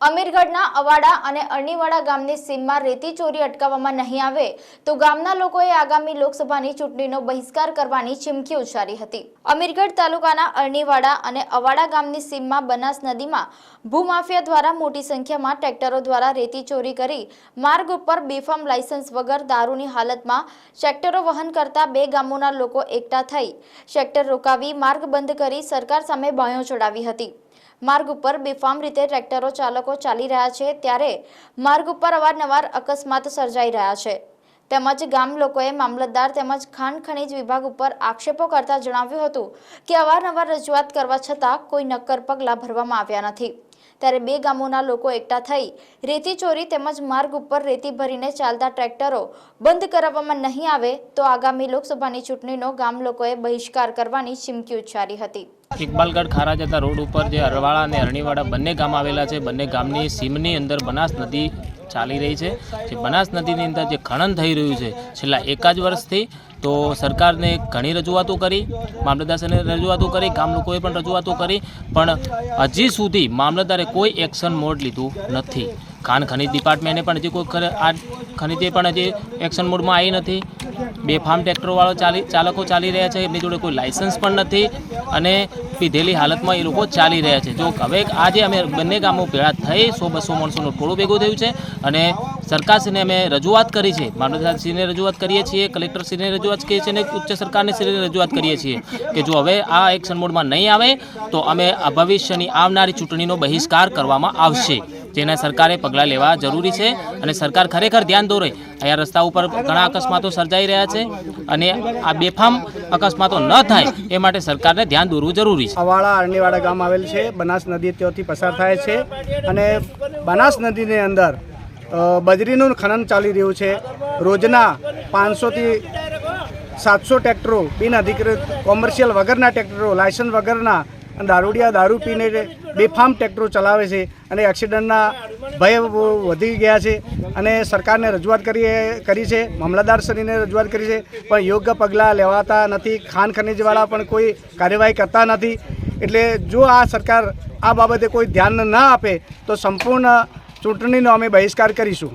અમીરગઢના અવાડા અને અરણીવાડા ગામની સીમમાં રેતી ચોરી અટકાવવામાં નહીં આવે તો ગામના લોકોએ આગામી લોકસભાની ચૂંટણીનો બહિષ્કાર કરવાની ચીમકી ઉચ્ચારી હતી. અમીરગઢ તાલુકાના અરણીવાડા અને અવાડા ગામની સીમમાં બનાસ નદીમાં ભૂમાફિયા દ્વારા મોટી સંખ્યામાં ટ્રેક્ટરો દ્વારા રેતી ચોરી કરી માર્ગ ઉપર બેફામ લાયસન્સ વગર દારૂની હાલતમાં ટ્રેક્ટરો વહન કરતા બે ગામોના લોકો એકઠા થઈ ટ્રેક્ટર રોકાવી માર્ગ બંધ કરી સરકાર સામે બાયો ચડાવી હતી. માર્ગ ઉપર બેફામ રીતે ટ્રેક્ટરો, ચાલકો ચાલી રહ્યા છે ત્યારે માર્ગ ઉપર અવારનવાર અકસ્માત સર્જાઈ રહ્યા છે. તેમજ ગામ લોકોએ મામલતદાર તેમજ ખાણ ખનીજ વિભાગ ઉપર આક્ષેપો કરતા જણાવ્યું હતું કે અવારનવાર રજૂઆત કરવા છતાં કોઈ નક્કર પગલાં ભરવામાં આવ્યા નથી. ત્યારે બે ગામોના લોકો એકઠા થઈ રેતી ચોરી તેમજ માર્ગ ઉપર રેતી ભરીને ચાલતા ટ્રેક્ટરો બંધ કરાવવામાં નહીં આવે તો આગામી લોકસભાની ચૂંટણીનો ગામ લોકોએ બહિષ્કાર કરવાની ચીમકી ઉચ્ચારી હતી. ઇકબાલગઢ ખારા જતા રોડ ઉપર જે અરવાળા અને અરણીવાડા બંને ગામ આવેલા છે. બંને ગામની સીમની અંદર બનાસ નદી ચાલી રહી છે. જે બનાસ નદીની અંદર જે ખનન થઈ રહ્યું છે છેલ્લા એકાદ વર્ષથી, તો સરકારને ઘણી રજૂઆતો કરી મામલતદારને રજૂઆતો કરી, ગામ લોકોએ પણ રજૂઆતો કરી, પણ હજી સુધી મામલતદારે કોઈ એક્શન મોડ લીધું નથી. ખાણ ખનીજ ડિપાર્ટમેન્ટે પણ હજી કોઈ આ ખનીજે પણ હજી એક્શન મોડમાં આવી નથી. બેફામ ટ્રેક્ટરવાળો ચાલી, ચાલકો ચાલી રહ્યા છે, એમની જોડે કોઈ લાયસન્સ પણ નથી અને પીધેલી હાલતમાં એ લોકો ચાલી રહ્યા છે. જો હવે આજે અમે બંને ગામો ભેળા થઈ સો, બસો માણસોનું ટોળું ભેગું થયું છે અને સરકારશ્રીને અમે રજૂઆત કરી છે. મામલતદારશ્રીને રજૂઆત કરીએ છીએ, કલેક્ટરશ્રીને રજૂઆત કરીએ છીએ અને ઉચ્ચ સરકારને શ્રીને રજૂઆત કરીએ છીએ કે જો હવે આ એક્શન મોડમાં નહીં આવે તો અમે ભવિષ્યની આવનારી ચૂંટણીનો બહિષ્કાર કરવામાં આવશે. જેના સરકારે પગલાં લેવા જરૂરી છે અને સરકાર ખરેખર ધ્યાન દોરે. અહીંયા રસ્તા ઉપર ઘણા અકસ્માતો સર્જાઈ રહ્યા છે અને આ બેફામ અકસ્માતો ન થાય એ માટે સરકારને ધ્યાન દોરવું જરૂરી છે. અવાળા અરણીવાડા ગામ આવેલ છે. બનાસ નદી ત્યાંથી પસાર થાય છે અને બનાસ નદીની અંદર બજરીનું ખનન ચાલી રહ્યું છે. રોજના પાંચસોથી સાતસો ટ્રેક્ટરો બિન અધિકૃત કોમર્શિયલ વગરના ટ્રેક્ટરો, લાયસન્સ વગરના અને દારૂડિયા દારૂ પીને બેફામ ટ્રેક્ટરો ચલાવે છે અને એક્સિડન્ટના ભય વધી ગયા છે અને સરકારને રજૂઆત કરી કરી છે મામલતદારશ્રીને રજૂઆત કરી છે, પણ યોગ્ય પગલાં લેવાતા નથી, ખાન ખનીજવાળા પણ કોઈ કાર્યવાહી કરતા નથી. એટલે જો આ સરકાર આ બાબતે કોઈ ધ્યાન ન આપે, તો સંપૂર્ણ ચૂંટણીનો અમે બહિષ્કાર કરીશું.